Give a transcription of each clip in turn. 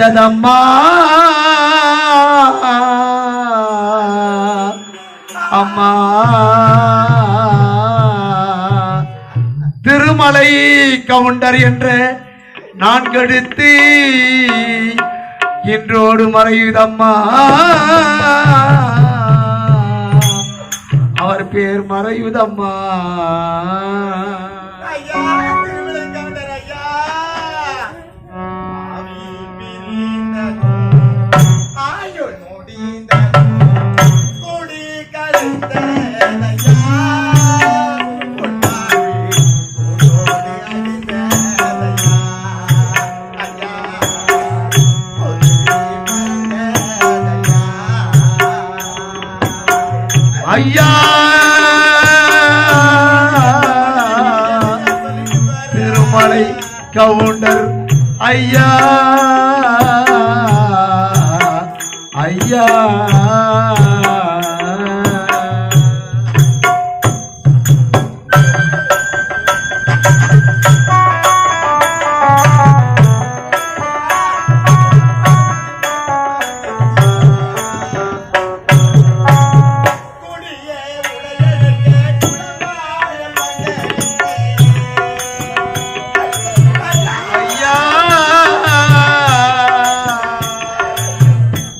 வந்ததம்மா அம்மா. திருமலை கவுண்டர் என்ற நான்கெடுத்து இன்றோடு மறையுதம்மா. அவர் பேர் மறையுதம்மா.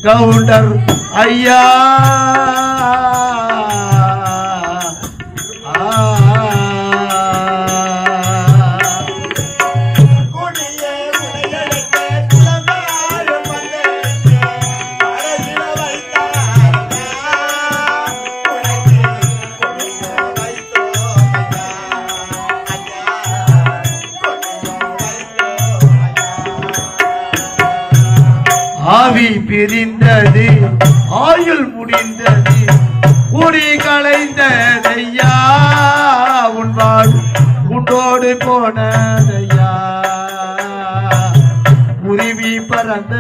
గా ఉంటారు అయ్యా! முடிந்தது ஆயுள் முடிந்தது. குடி கலைந்ததையா உன் வாழ் உண்டோடு போனதையா? உருவி பறந்த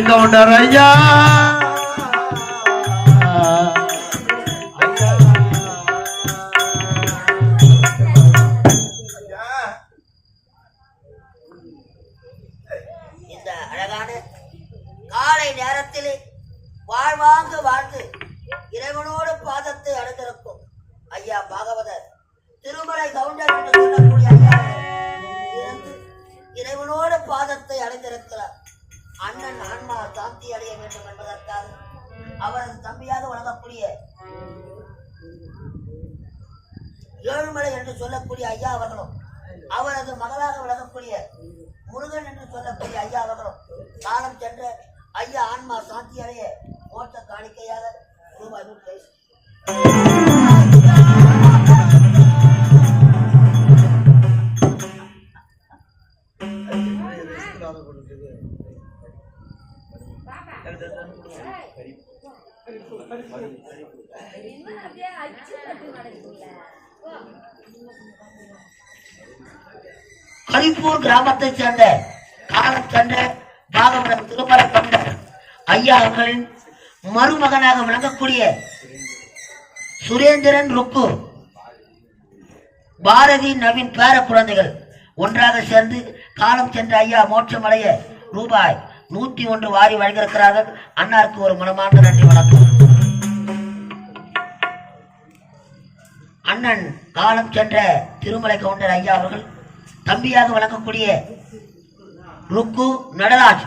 கவுண்டர் ஐயா ஏழுமலை என்று சொல்லக்கூடிய ஐயா அவர்களும் அவரது மகளாக விளங்கக்கூடிய முருகன் என்று சொல்லக்கூடிய ஐயா அவர்களும் காலம் சென்ற ஐயா ஆன்மா சாந்தி அடைய மோட்ட காணிக்கையாக ரூபாய் நூற்றி ஐம்பது. கரிப்பூர் கிராமத்தை சேர்ந்த காலம் சென்ற பாகவதம் திருமல தொண்டர் ஐயா அவர்களின் மருமகனாக விளங்கக்கூடிய சுரேந்திரன் ருக்கு பாரதி நவீன் பேர குழந்தைகள் ஒன்றாக சேர்ந்து காலம் சென்ற ஐயா மோட்சமடைய ரூபாய் நூத்தி ஒன்று வாரி வழங்கியிருக்கிறார்கள். அன்னாருக்கு ஒரு மனமார்ந்த நன்றி வணக்கம். அண்ணன் காலம் சென்ற திருமலை கவுண்டர் ஐயா அவர்கள் தம்பியாக வழங்கக்கூடிய ருக்கு நடராஜ்.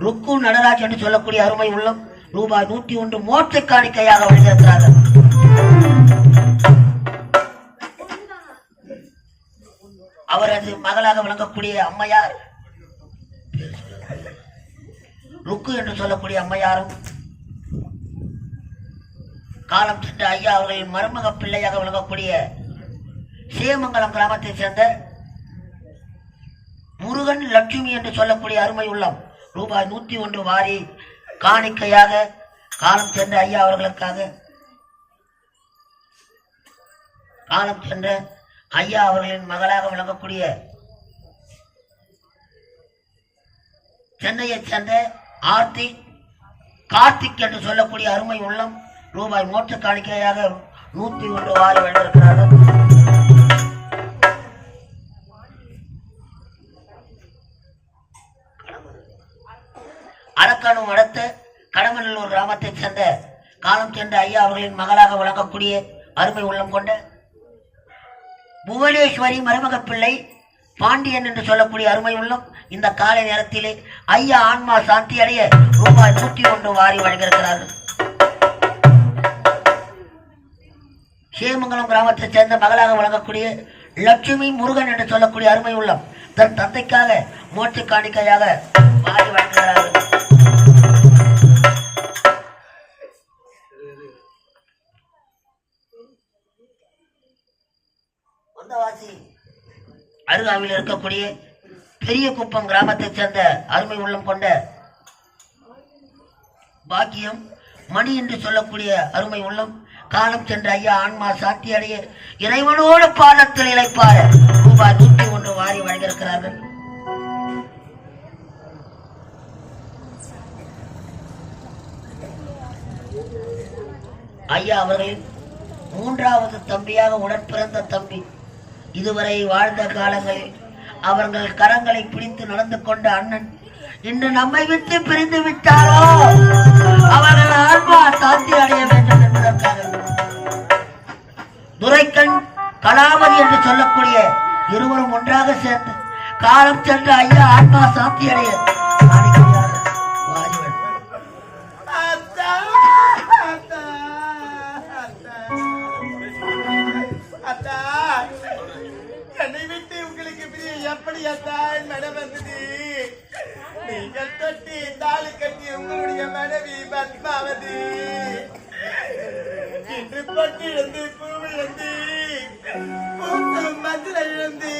ருக்கு நடராஜ் என்று சொல்லக்கூடிய அருமை உள்ளம் ரூபாய் நூற்றி ஒன்று மோட்ச காணிக்கையாக வழங்கியிருக்கிறார்கள் அவரது மகளாக விளங்கக்கூடிய அம்மையார். ருக்கு என்று சொல்லக்கூடிய அம்மையாரும் காலம் சென்ற ஐயா அவர்களின் மருமக பிள்ளையாக விளங்கக்கூடிய சேமங்கலம் கிராமத்தைச் சேர்ந்த முருகன் லட்சுமி என்று சொல்லக்கூடிய அருமை உள்ளம். ரூபாய் நூத்தி ஒன்று வாரி காணிக்கையாக காலம் சென்ற ஐயா அவர்களுக்காக காலம் சென்ற ஐயா அவர்களின் மகளாக விளங்கக்கூடிய சென்னையைச் சேர்ந்த ஆர்த்தி கார்த்திக் என்று சொல்லக்கூடிய அருமை உள்ளம். ரூபாய் மோட்ச காணிக்கையாக நூத்தி ஒன்று வாரி வழங்கியிருக்கிறார்கள் அரக்கணம் அடுத்து கடமநல்லூர் கிராமத்தைச் சேர்ந்த காலம் சென்ற ஐயா அவர்களின் மகளாக வழங்கக்கூடிய அருமை உள்ளம் கொண்ட புவனேஸ்வரி மருமக பிள்ளை பாண்டியன் என்று சொல்லக்கூடிய அருமை உள்ளம் இந்த காலை நேரத்திலே ஐயா ஆன்மா சாந்தி அடைய ரூபாய் நூற்றி ஒன்று வாரி வழங்கியிருக்கிறார்கள். சேமங்கலம் கிராமத்தைச் சேர்ந்த மகளாக வழங்கக்கூடிய லட்சுமி முருகன் என்று சொல்லக்கூடிய அருமை உள்ளம். தன் தந்தைக்காக மூச்சு காணிக்கையாக வாரி வழங்குகிறார்கள். வந்தவாசி அருகாமையில் இருக்கக்கூடிய பெரிய குப்பம் கிராமத்தைச் சேர்ந்த அருமை உள்ளம் கொண்ட பாக்கியம் மணி என்று சொல்லக்கூடிய அருமை உள்ளம். காலம் சென்ற ஐயா ஆன்மா சாத்தி அடைய இறைவனோடு பாதத்தில் இழைப்பார. ரூபாய் நூற்றி ஒன்று வாரி வழங்கியிருக்கிறார்கள். ஐயா அவர்களின் மூன்றாவது தம்பியாக உடற்பிறந்த தம்பி. இதுவரை வாழ்ந்த காலங்களில் அவர்கள் கரங்களை பிடித்து நடந்து கொண்ட அண்ணன் இன்று நம்மை விட்டு பிரிந்து விட்டாரோ? அவர்கள் ஆன்மா சாந்தி அடைய வேண்டும் என்பதற்காக துரைக்கண் கலாமதி என்று சொல்லக்கூடிய இருவரும் ஒன்றாக சேர்ந்து காலம் சென்ற ஐயா ஆன்மா சாந்தி அடைய உங்களுடைய மனைவி பத்மாவதி. இன்று பட்டிலிருந்து இழந்து மதுரையிலிருந்து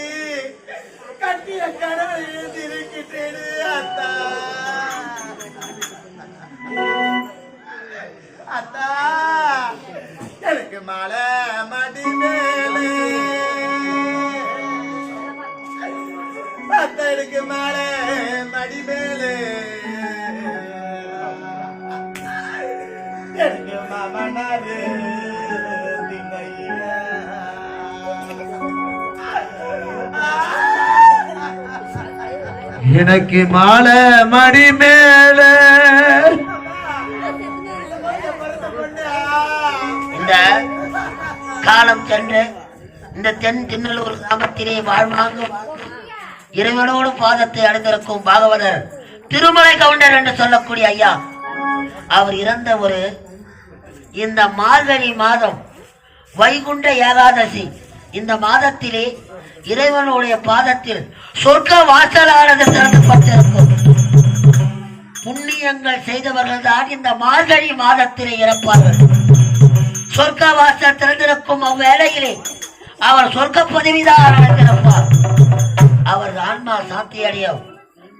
கட்டிய கடவுள் இழந்து இருக்கின்றேன் அத்தா. அத்தா எனக்கு மலை மடி மேலே அத்தா எனக்கு மலை மடி மேலே மாமனாரு எனக்கு மாலை மடி மேல. இந்த காலம் சென்று இந்த தென் திண்ணலூர் கிராமத்திலே வாழ்வாங்க இறைவனோடு பாதத்தை அடைந்திருக்கும் பாகவதர் திருமலை கவுண்டர் என்று சொல்லக்கூடிய ஐயா. அவர் இறந்த ஒரு இந்த மார்கழி மாதம் வைகுண்ட ஏகாதசி. இந்த மாதத்திலே இறைவனுடைய பாதத்தில் சொர்க்க வாசலானது திறக்கப்பட்டிருக்கும். புண்ணியங்கள் செய்தவர்கள் தான் இந்த மார்கழி மாதத்திலே இறப்பார்கள். சொர்க்க வாசல் திறந்திருக்கும் அவ்வேளையிலே அவர் சொர்க்க பதவிதான் அடைந்திருப்பார். அவர் ஆன்மா சாத்தியடைய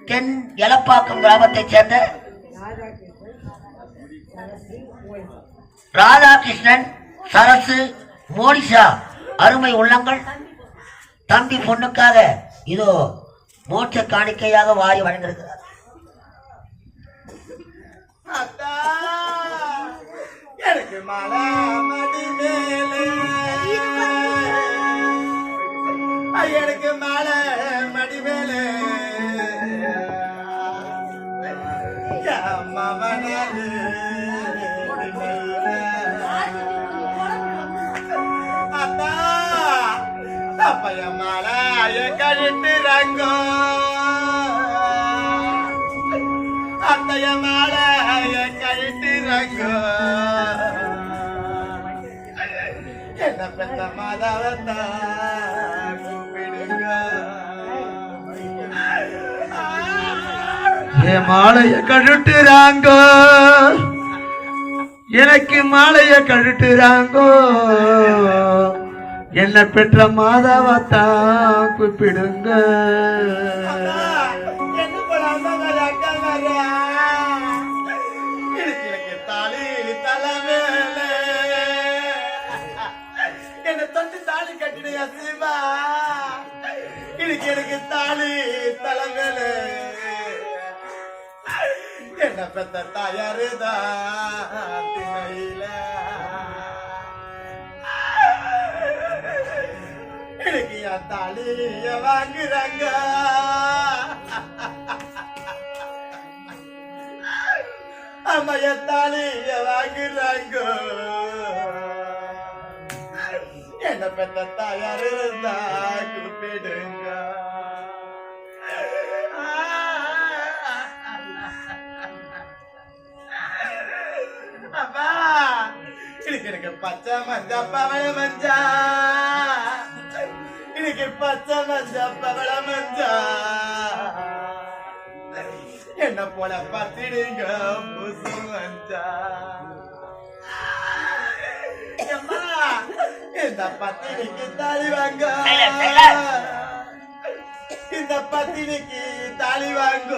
தென் எலப்பாக்கம் கிராமத்தைச் சேர்ந்த ராதாகிருஷ்ணன் சரசு மோனிஷா அருமை உள்ளங்கள். தம்பி பொண்ணுக்காக இதோ மோட்ச காணிக்கையாக வாரி வழங்கியிருக்கிறார். எனக்கு மடி மேலே. எனக்கு மடி மேலே. அப்பைய மலைய கழிட்டு அத்தைய மாலைய கழிட்டு என்ன பெத்த மாதாவத்தா கூப்பிடுங்க. என் மாலைய கழட்டுறாங்கோ எனக்கு மாலைய கழுட்டுறாங்கோ என்ன பெற்ற மாதாவத்தா கூப்பிடுங்க. என்ன எனக்கு தாலி தலைவேல என்ன பெத்த தாயாருதான் திணையில எனக்கு என் தாலிய வாங்குறாங்க. அம்மைய தாலிய வாங்குறாங்க. என்ன பெத்த தாயார் இருந்தா கூப்பிடுங்க. அப்பா எனக்கு எனக்கு பச்சை மஞ்சா பவள மஞ்சா மஞ்சா பவள மஞ்சா. என்ன போல பத்திடுங்க புசு மஞ்சா. அம்மா, இந்த பத்தினிக்கு தாலி வாங்க. இந்த பத்தினிக்கு தாலி வாங்க.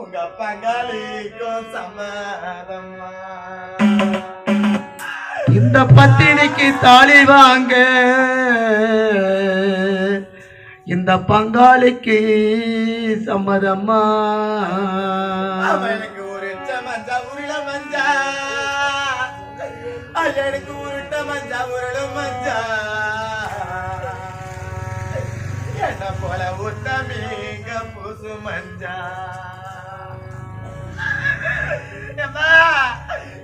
உங்க பங்காளிக்கும் சம்மதம்மா இந்த பத்தினிக்கு தாலி வாங்க. இந்த பங்காளிக்கு சம்மதம்மா. எனக்கு ஒரு மஞ்சா உருள மஞ்சா. எனக்கு உருட்ட மஞ்சா உருள மஞ்சா. என்ன போல உத்த மீங்க புசு மஞ்சா.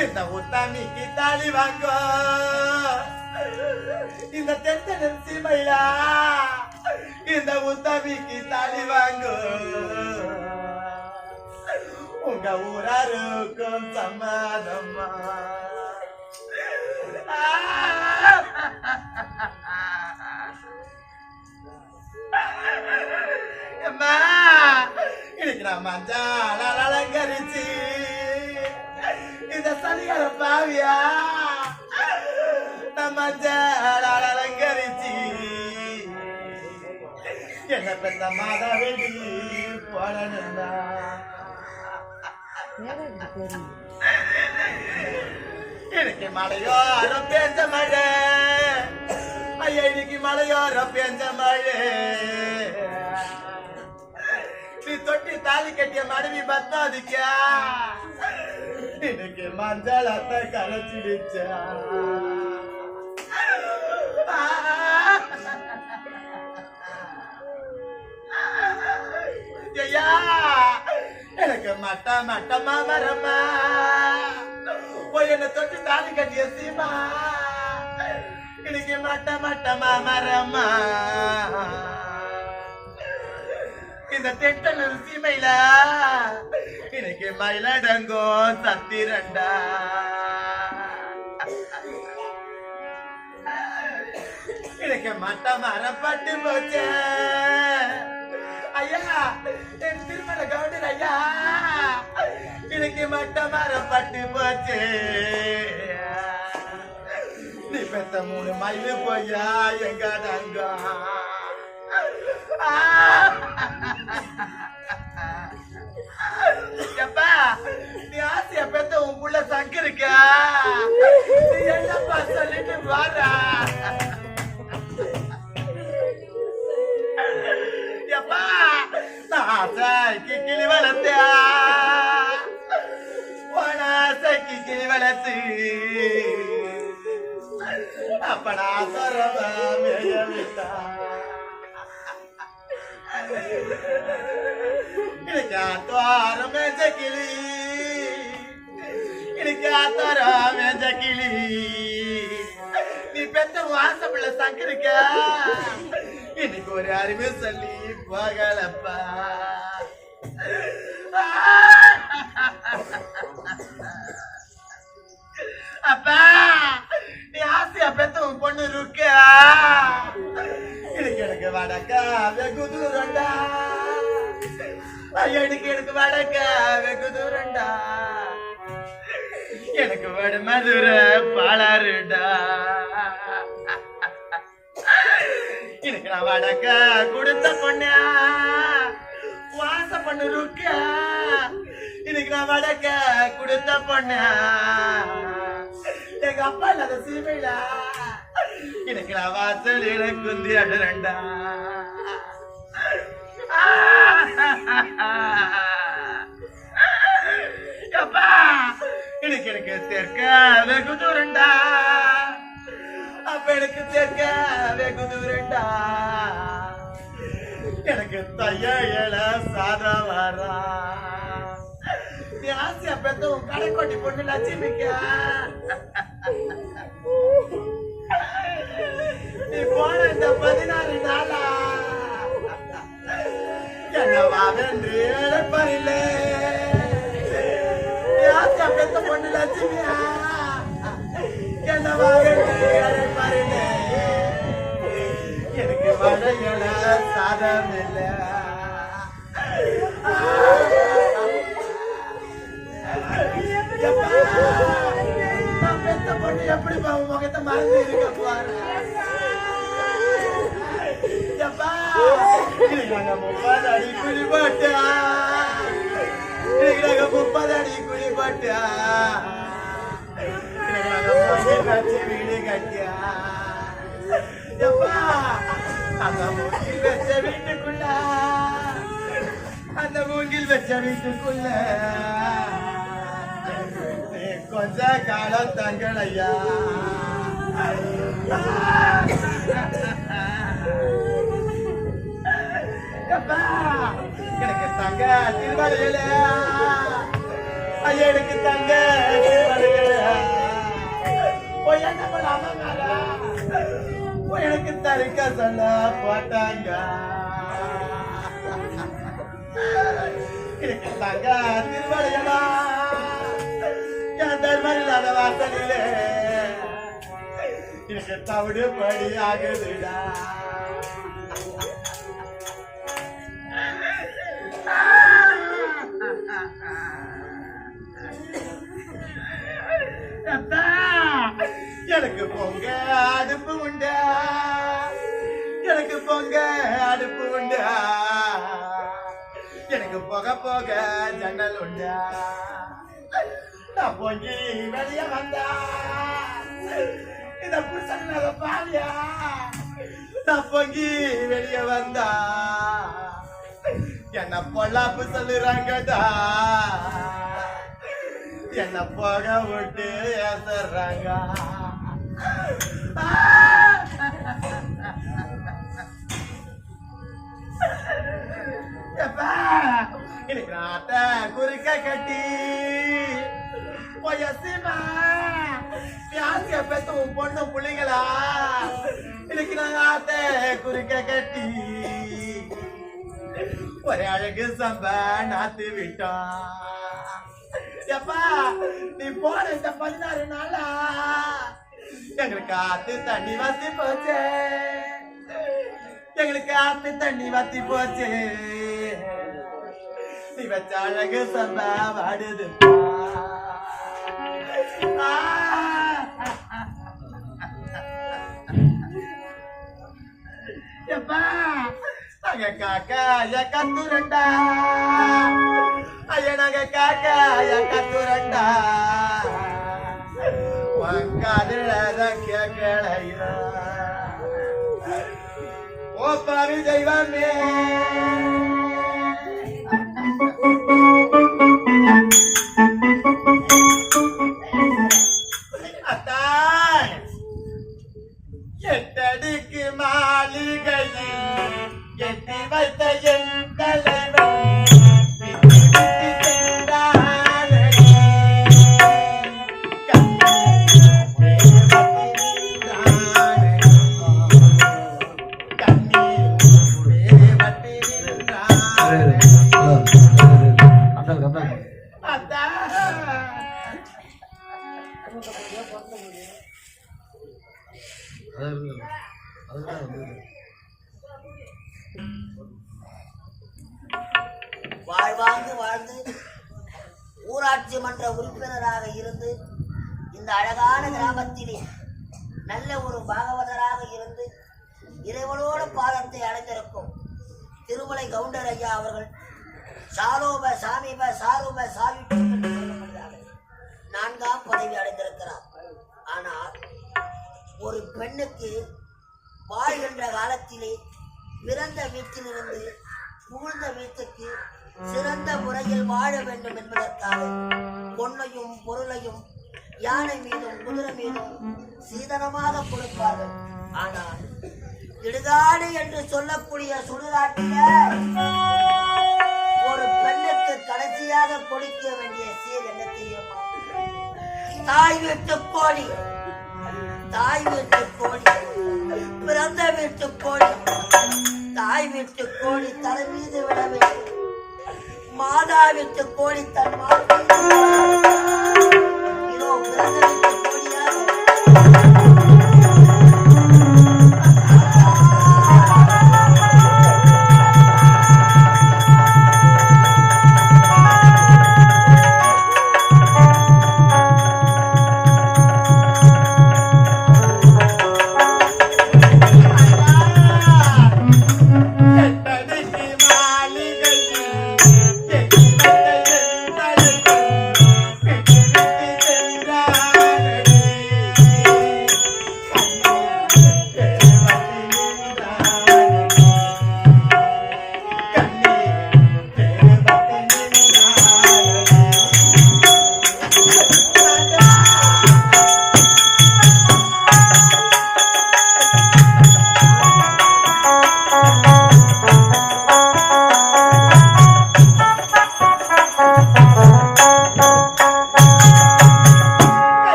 இந்த உத்தாமி தாலி வாங்க. இந்த தென்தனம் சீமையிலா? இந்த உத்தாமி தாலி வாங்க. உங்க ஊராருக்கும் சமாதம்மா அம்மா இன்னைக்கு நான் மஞ்சள் அலங்கரிச்சு இந்த சனிகார பாவியா மஞ்சால அலங்கரிச்சு என்ன பெத்த மாதா வெடி போடணும்டா எனக்கு மழையோர பேஞ்ச மழை ஐயா இன்னைக்கு மழையோர பேஞ்ச மழை நீ தொட்டி தாலி கட்டிய மனைவி பத்தாதிக்கா எனக்கு மஞ்சளத்தை கரைச்சிடுச்சா ஐயா எனக்கு மட்ட மட்டமா வரமா போய் என்ன தொட்டு தாலி கட்டிய சீமா எனக்கு மட்ட மட்டமா மரமா இந்த தெட்டல் சீமையில இன்னைக்கு மயிலடங்கும் சத்திரண்டா எனக்கு மட்ட மரப்பட்டு போச்சு ஐயா என் திருமண கவுண்டர் ஐயா எனக்கு மட்ட மரப்பட்டு போச்சு நீ பெத்த மூணு மயிலு போயா எங்க தங்கம் எப்பா நீ ஆசைய பெத்த உன் புள்ள சங்க நீ என்னப்பா சொல்லிட்டு வாரா எப்பா நான் ஆசைக்கு கிளி வளர்த்தியா ஆசைக்கு கிளி வளர்த்து. அப்ப நான் त्या तोर में जकिली क्या तोर में நீ பெத்த வாசப்பிள்ள சங்கருக்கா. இன்னைக்கு ஒரு அருமை சொல்லி போகலப்பா. அப்பா நீ ஆசையா பெத்த உன் பொண்ணு இருக்கா எனக்கு எனக்கு வடக்கா வெகு எனக்கு எனக்கு வடக்க வெகு தூரண்டா எனக்கு வட மதுரை பாலாருடா எனக்கு நான் வடக்க கொடுத்த பொண்ணா. வாச பொண்ணு ருக்க. எனக்கு நான் வடக்க கொடுத்த பொண்ணா. எங்க அப்பா இல்லாத சீமையில. எனக்கு நான் வாசலில குந்தி அடுறண்டா அப்பா எனக்கு எனக்கு தெற்க வெகு தூரண்டா அப்ப எனக்கு தெற்க வெகு தூரண்டா எனக்கு தையல சாதா வரா நீ ஆசையா பெத்த உன் கடைக்கோட்டி பொண்ணு லட்சுமிக்க நீ போன இந்த பதினாறு நாளா என்னவா இழப்பறில்லை பெத்த பொண்ணு லட்சுமியா? என்னவா இழப்பறில்லை எனக்கு வடைகள சாதம் இல்லை எப்படி பாவ முகத்தை மறந்து இருக்க போறேன் எப்பா முப்பது அடி குழி போட்டா முப்பது அடி குழி போட்டா வீடு கட்டியா அந்த மூங்கில் வச்ச வீட்டுக்குள்ள அந்த மூங்கில் வச்ச வீட்டுக்குள்ள கொஞ்ச காலம் தங்களையா எப்பா, எனக்கு தங்க திருவள்ளையில எனக்கு தங்க திருவள்ளையில என்ன பண்ணாம எனக்கு தரிக்க சொல்ல போட்டாங்க. எனக்கு தங்க திருவள்ளையலா என் தர்மம் இல்லாத வாசலிலே. எனக்கு தவிடு படி ஆகுதுடா. போக போக ஜன்னல் உண்டா? நான் பொங்கி வெளிய வந்தா? இந்த புருஷன் பாலியா நான் பொங்கி வெளிய வந்தா? என்ன பொல்லாப்பு சொல்லுறாங்கடா? என்ன போக விட்டு ஏசுறாங்க எப்பா, இன்னைக்கு குறுக்க கட்டி. பொய்யசிமா யாருக்கு பெத்த உன் பொண்ணு பிள்ளைங்களா இன்னைக்கு நாங்க குறுக்க கட்டி. ஒரு அழகு சம்ப நாத்து விட்டான். எப்பா நீ போன இந்த பதினாறு நாளா? எங்களுக்கு ஆத்து தண்ணி வத்தி போச்சு. எங்களுக்கு ஆத்து தண்ணி வத்தி போச்சு. வச்ச அழகு சம்ப வாடுதுப்பா எப்பா? நாங்க காக்கா ஐயா கத்துரண்டா. ஐயா நாங்க காக்கா ஐயா கத்துரண்டா. காதுல கேட்கலையா ஓ பாரு தெய்வமே அத்தான் எட்டடிக்கு மாளிகையில் எட்டி வைத்த முறையில் வாழ வேண்டும் என்பதற்காக பொன்னையும் பொருளையும் யானை மீதும் குதிரை மீதும் சீதனமாக கொடுப்பார்கள். ஆனால் இடுகாடு என்று சொல்லக்கூடிய சுடுகாட்டில ஒரு பெண்ணுக்கு கடைசியாக கொடுக்க வேண்டிய சீர் என்ன தெரியுமா? தாய் வீட்டு கோழி. தாய் வீட்டு கோழி. பிறந்த வீட்டு கோழி. தாய் வீட்டு கோழி தலை மீது விட வேண்டும். மாதாவிற்கு வீட்டு கோழி தன் வாழ்க்கை இதோ பிறந்த வீட்டு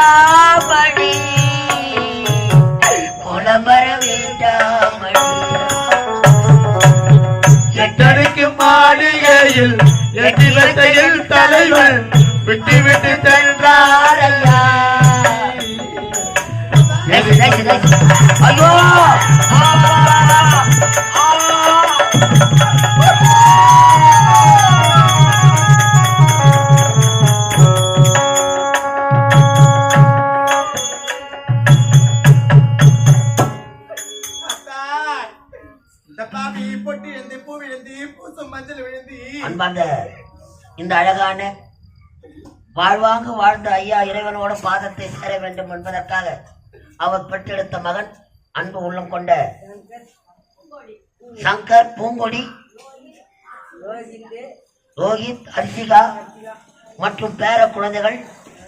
வேண்டாமணி போலமர வேண்டாமணி எட்டடிக்கும் மாளிகையில் வேட்டையில் தலைவன் விட்டு விட்டு சென்றார் ஐயா! அந்த இந்த அழகான வாழ்வாங்கு வாழ்ந்த ஐயா இறைவனோட பாதத்தை சேர வேண்டும் என்பதற்காக அவர் பெற்றெடுத்த மகன் அன்பு உள்ளம் கொண்ட சங்கர் பூங்கொடி ரோஹித் ஹர்ஷிகா மற்றும் பேர குழந்தைகள்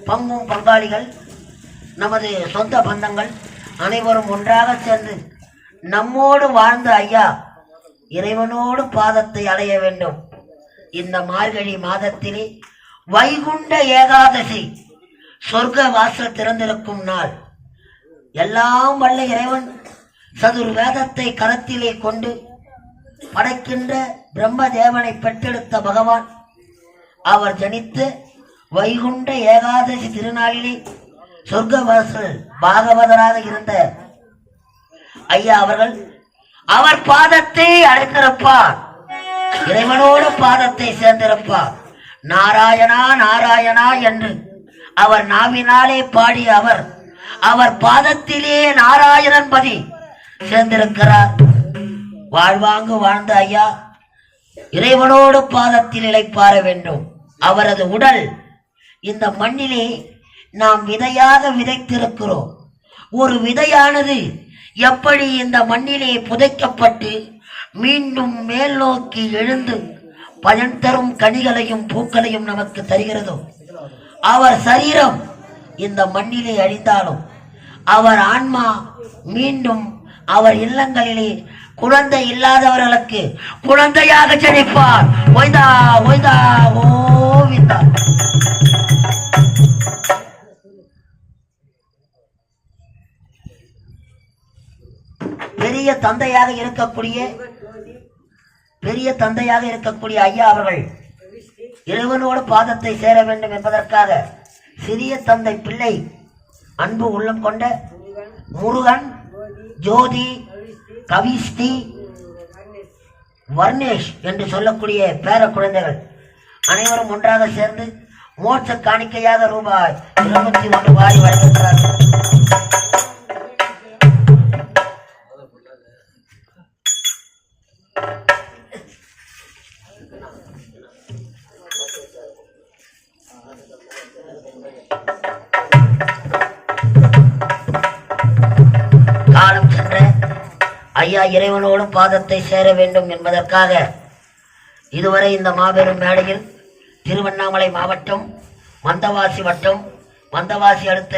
பங்கும் பங்காளிகள் நமது சொந்த பந்தங்கள் அனைவரும் ஒன்றாக சேர்ந்து நம்மோடு வாழ்ந்த ஐயா இறைவனோடு பாதத்தை அடைய வேண்டும். இந்த மார்கழி மாதத்திலே வைகுண்ட ஏகாதசி சொர்க்க வாசல் திறந்திருக்கும் நாள். எல்லாம் வல்ல இறைவன் சதுர் வேதத்தை கரத்திலே கொண்டு படைக்கின்ற பிரம்ம தேவனை பெற்றெடுத்த பகவான். அவர் ஜனித்து வைகுண்ட ஏகாதசி திருநாளிலே சொர்க்கவாசல் பாகவதராக இருந்த ஐயா அவர்கள் அவர் பாதத்தை அடைந்திருப்பார். இறைவனோடு பாதத்தை சேர்ந்திருப்பார். நாராயணா நாராயணா என்று அவர் நாவினாலே பாடிய அவர் அவர் பாதத்திலே நாராயணன் பதி சேர்ந்திருக்கிறார். வாழ்வாங்கு வாழ்ந்த ஐயா இறைவனோடு பாதத்தில் இழைப்பார வேண்டும். அவரது உடல் இந்த மண்ணிலே நாம் விதையாக விதைத்திருக்கிறோம். ஒரு விதையானது எப்படி இந்த மண்ணிலே புதைக்கப்பட்டு மீண்டும் மேல் நோக்கி எழுந்து பயன் தரும் கனிகளையும் பூக்களையும் நமக்கு தருகிறதோ? அவர் சரீரம் இந்த மண்ணிலே அழிந்தாலும் அவர் ஆன்மா மீண்டும் அவர் இல்லங்களிலே குழந்தை இல்லாதவர்களுக்கு குழந்தையாக ஜனிப்பார். ஒய்தா ஒய்தா ஓவிந்தா. பெரிய தந்தையாக இருக்கக்கூடிய பெரிய தந்தையாக இருக்கக்கூடிய ஐயா அவர்கள் இறைவனோடு பாதத்தை சேர வேண்டும் என்பதற்காக சிறிய தந்தை பிள்ளை அன்பு உள்ளம் கொண்ட முருகன் ஜோதி கவிஸ்தி வர்ணேஷ் என்று சொல்லக்கூடிய பேர குழந்தைகள் அனைவரும் ஒன்றாக சேர்ந்து மோட்ச காணிக்கையாக ரூபாய் இருபத்தி ஒன்று வாரி வழங்குகிறார்கள். ஐயா இறைவனோடும் பாதத்தை சேர வேண்டும் என்பதற்காக இதுவரை இந்த மாபெரும் மேடையில் திருவண்ணாமலை மாவட்டம் மந்தவாசி வட்டம் மந்தவாசி அடுத்த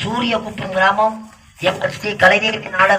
சூரியகுப்பம் கிராமம் எம் ஸ்ரீ கலைஞர் நாடக